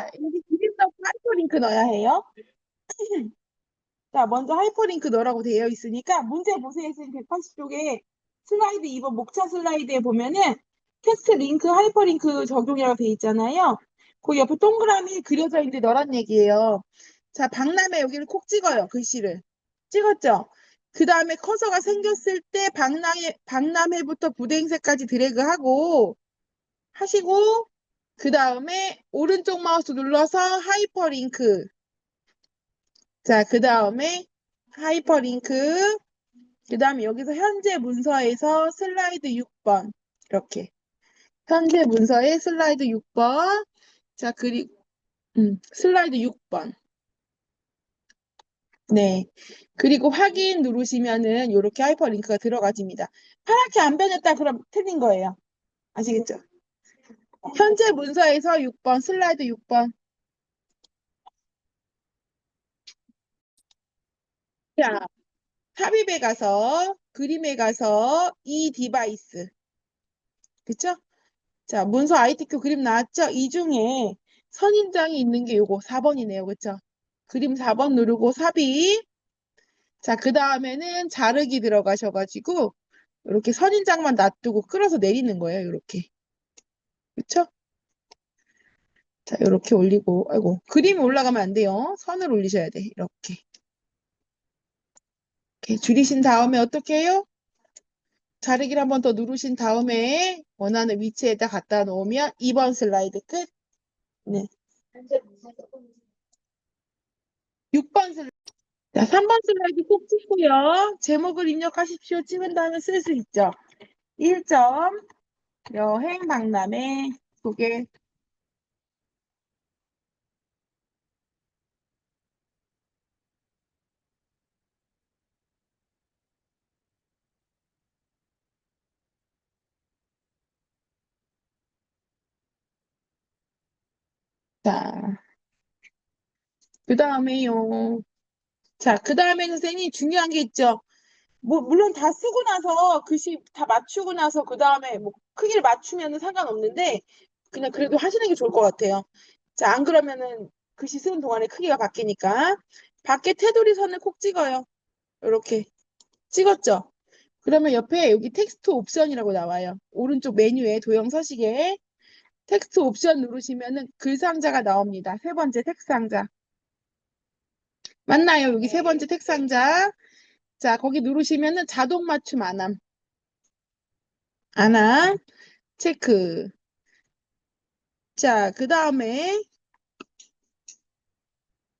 여기 그림도 하이퍼링크 넣어야 해요. 자, 먼저 하이퍼링크 넣으라고 되어 있으니까 문제 보세요. 180쪽에 슬라이드 2번 목차 슬라이드에 보면은 텍스트 링크 하이퍼링크 적용이라고 되어 있잖아요. 그 옆에 동그라미 그려져 있는데 너란 얘기예요. 자, 박람회 여기를 콕 찍어요. 글씨를. 찍었죠? 그 다음에 커서가 생겼을 때 박람회, 박람회부터 부대 행세까지 드래그하고 하시고 그 다음에 오른쪽 마우스 눌러서 하이퍼링크 자, 그 다음에 하이퍼링크 그 다음에 여기서 현재 문서에서 슬라이드 6번 이렇게 현재 문서에 슬라이드 6번 자, 그리고 음, 슬라이드 6번 네. 그리고 확인 누르시면은 이렇게 하이퍼링크가 들어가집니다. 파랗게 안 변했다 그럼 틀린 거예요. 아시겠죠? 현재 문서에서 6번, 슬라이드 6번. 자, 삽입에 가서, 그림에 가서 이 디바이스. 그쵸? 자, 문서 ITQ 그림 나왔죠? 이 중에 선인장이 있는 게 요거 4번이네요. 그쵸? 그림 4번 누르고 삽입. 자, 그 다음에는 자르기 들어가셔가지고 이렇게 선인장만 놔두고 끌어서 내리는 거예요. 이렇게. 그쵸? 자, 이렇게 올리고, 아이고, 그림이 올라가면 안 돼요. 선을 올리셔야 돼. 이렇게. 이렇게 줄이신 다음에 어떻게 해요? 자르기를 한 번 더 누르신 다음에 원하는 위치에다 갖다 놓으면 2번 슬라이드 끝. 네. 6번 슬라이드. 자, 3번 슬라이드 꼭 찍고요. 제목을 입력하십시오. 찍은 다음에 쓸 수 있죠. 1점. 여행 박람회 소개. 자, 그 다음에요. 자, 그 다음에는 선생님 중요한 게 있죠. 뭐, 물론 다 쓰고 나서 글씨 다 맞추고 나서 그 다음에 뭐 크기를 맞추면은 상관없는데 그냥 그래도 하시는 게 좋을 것 같아요. 자, 안 그러면은 글씨 쓰는 동안에 크기가 바뀌니까 밖에 테두리 선을 콕 찍어요. 이렇게 찍었죠. 그러면 옆에 여기 텍스트 옵션이라고 나와요. 오른쪽 메뉴에 도형 서식에 텍스트 옵션 누르시면은 글 상자가 나옵니다. 세 번째 텍스트 상자. 맞나요? 여기 세 번째 텍스트 상자. 자, 거기 누르시면은 자동 맞춤 안함. 안함. 체크. 자, 그 다음에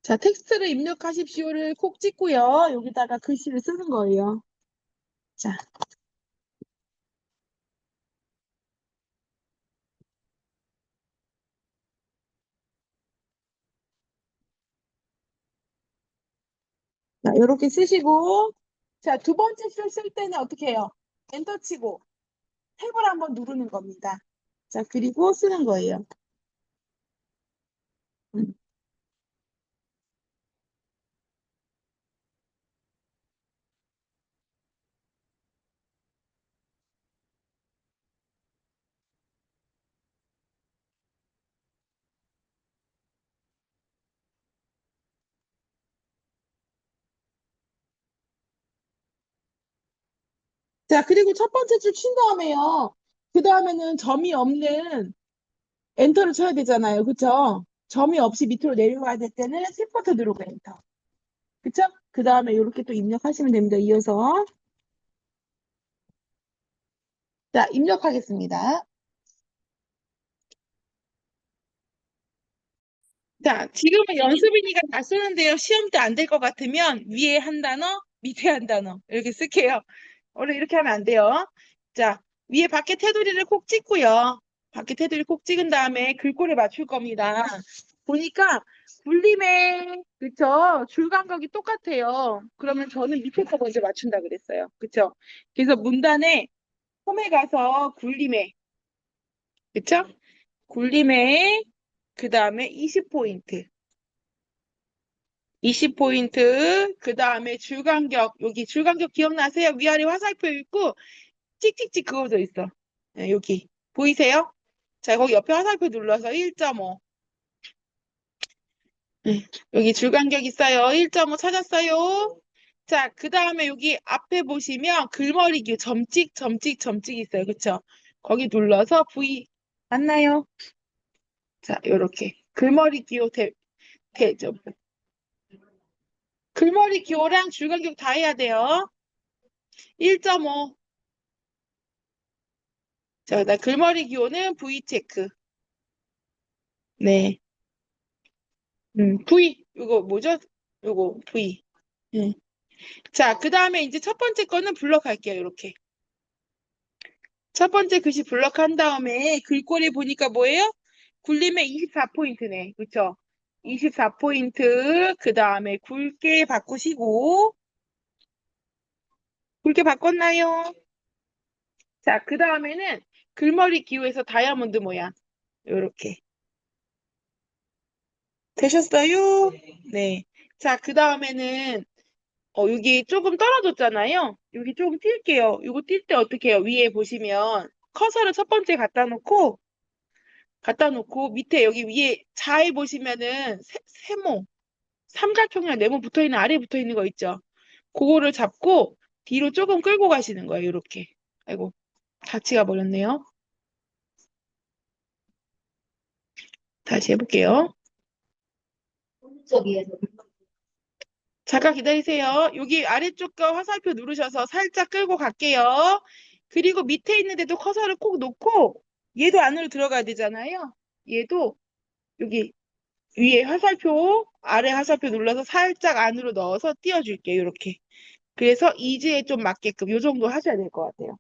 자, 텍스트를 입력하십시오를 콕 찍고요. 여기다가 글씨를 쓰는 거예요. 자. 자, 이렇게 쓰시고, 자, 두 번째 줄쓸 때는 어떻게 해요? 엔터 치고, 탭을 한번 누르는 겁니다. 자, 그리고 쓰는 거예요. 음. 자, 그리고 첫 번째 줄 친 다음에요. 그 다음에는 점이 없는 엔터를 쳐야 되잖아요. 그쵸? 점이 없이 밑으로 내려가야 될 때는 시프트 누르고 엔터. 그쵸? 그 다음에 이렇게 또 입력하시면 됩니다. 이어서. 자, 입력하겠습니다. 자, 지금은 연습이니까 다 쓰는데요. 시험 때 안 될 것 같으면 위에 한 단어, 밑에 한 단어 이렇게 쓸게요. 원래 이렇게 하면 안 돼요. 자, 위에 밖에 테두리를 콕 찍고요. 밖에 테두리 콕 찍은 다음에 글꼴을 맞출 겁니다. 보니까 굴림의 그쵸? 줄 간격이 똑같아요. 그러면 저는 밑에 거 먼저 맞춘다 그랬어요. 그쵸? 그래서 문단에 홈에 가서 굴림의 그쵸? 굴림의 그 다음에 20포인트. 20포인트, 그 다음에 줄간격, 여기 줄간격 기억나세요? 위아래 화살표 있고, 찍찍찍 그어져 있어. 네, 여기. 보이세요? 자, 거기 옆에 화살표 눌러서 1.5. 네, 여기 줄간격 있어요. 1.5 찾았어요. 자, 그 다음에 여기 앞에 보시면 글머리 기 점찍, 점찍, 점찍 있어요. 그쵸? 거기 눌러서 V 맞나요? 자, 요렇게 글머리 기호 대, 대죠. 글머리 기호랑 줄간격 다 해야 돼요. 1.5. 자, 그다음 글머리 기호는 V 체크. 네. 음, V. 이거 뭐죠? 이거 V. 네. 자, 그 다음에 이제 첫 번째 거는 블럭할게요. 이렇게. 첫 번째 글씨 블럭한 다음에 글꼴이 보니까 뭐예요? 굴림에 24포인트네. 그쵸? 24포인트. 그 다음에 굵게 바꾸시고. 굵게 바꿨나요? 자, 그 다음에는 글머리 기호에서 다이아몬드 모양. 요렇게. 되셨어요? 네. 자, 그 다음에는 어, 여기 조금 떨어졌잖아요. 여기 조금 뛸게요. 이거 뛸 때 어떻게 해요? 위에 보시면 커서를 첫 번째 갖다 놓고 갖다 놓고 밑에 여기 위에 좌에 보시면은 세, 세모 삼각형이랑 네모 붙어 있는 아래 붙어 있는 거 있죠? 그거를 잡고 뒤로 조금 끌고 가시는 거예요. 이렇게. 아이고, 같이 가버렸네요. 다시 해볼게요. 잠깐 기다리세요. 여기 아래쪽 거 화살표 누르셔서 살짝 끌고 갈게요. 그리고 밑에 있는데도 커서를 꼭 놓고 얘도 안으로 들어가야 되잖아요. 얘도 여기 위에 화살표, 아래 화살표 눌러서 살짝 안으로 넣어서 띄워줄게요. 이렇게. 그래서 이지에 좀 맞게끔 요 정도 하셔야 될 것 같아요.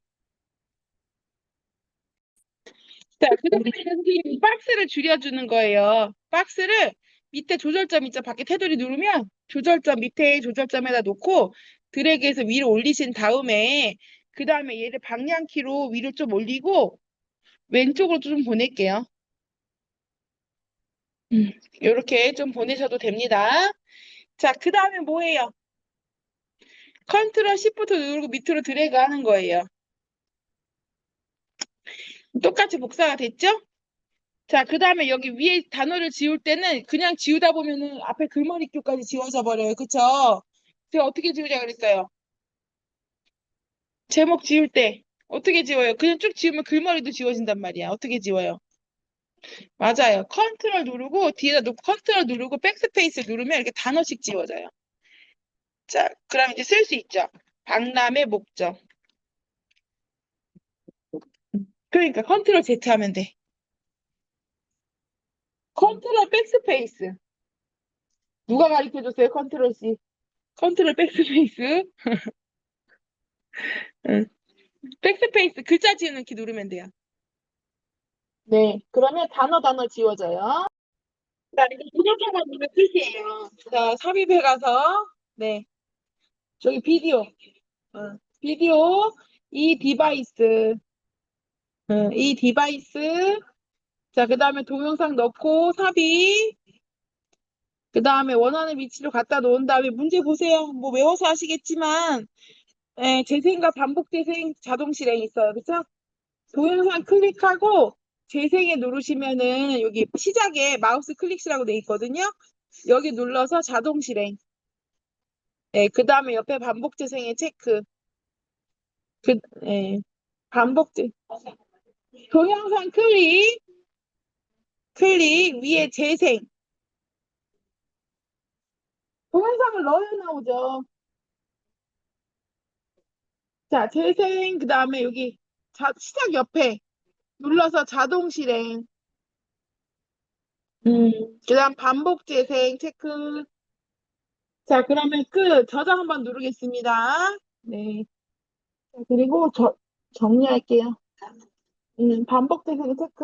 자, 그 다음에 선생님이 박스를 줄여주는 거예요. 박스를 밑에 조절점 있죠? 밖에 테두리 누르면 조절점 밑에 조절점에다 놓고 드래그해서 위로 올리신 다음에 그 다음에 얘를 방향키로 위로 좀 올리고 왼쪽으로 좀 보낼게요. 음, 이렇게 좀 보내셔도 됩니다. 자, 그 다음에 뭐예요? 컨트롤 Shift 누르고 밑으로 드래그 하는 거예요. 똑같이 복사가 됐죠? 자, 그 다음에 여기 위에 단어를 지울 때는 그냥 지우다 보면은 앞에 글머리 큐까지 지워져 버려요. 그쵸? 제가 어떻게 지우자 그랬어요? 제목 지울 때 어떻게 지워요? 그냥 쭉 지우면 글머리도 지워진단 말이야. 어떻게 지워요? 맞아요. 컨트롤 누르고 뒤에다 놓고 컨트롤 누르고 백스페이스 누르면 이렇게 단어씩 지워져요. 자, 그럼 이제 쓸 수 있죠. 박람회 목적. 그러니까 컨트롤 Z 하면 돼. 컨트롤 백스페이스. 누가 가르쳐 줬어요? 컨트롤 C. 컨트롤 백스페이스. 응. 백스페이스 글자 지우는 키 누르면 돼요. 네. 그러면 단어 단어 지워져요. 자, 이거 부족한 건 끝이에요. 자, 삽입해 가서 네. 저기 비디오. 어, 비디오 이 디바이스. 어, 이 디바이스. 자, 그 다음에 동영상 넣고 삽입. 그 다음에 원하는 위치로 갖다 놓은 다음에 문제 보세요. 뭐 외워서 하시겠지만, 예, 재생과 반복 재생 자동 실행 있어요. 그쵸? 동영상 클릭하고 재생에 누르시면은 여기 시작에 마우스 클릭이라고 돼 있거든요. 여기 눌러서 자동 실행. 예, 그 다음에 옆에 반복 재생에 체크. 그, 예, 반복 재 동영상 클릭. 클릭 위에 재생. 동영상을 넣어야 나오죠. 자, 재생, 그 다음에 여기 자, 시작 옆에 눌러서 자동 실행. 음, 그 다음 반복 재생 체크. 자, 그러면 끝. 저장 한번 누르겠습니다. 네. 자, 그리고 저, 정리할게요. 음, 반복 재생 체크.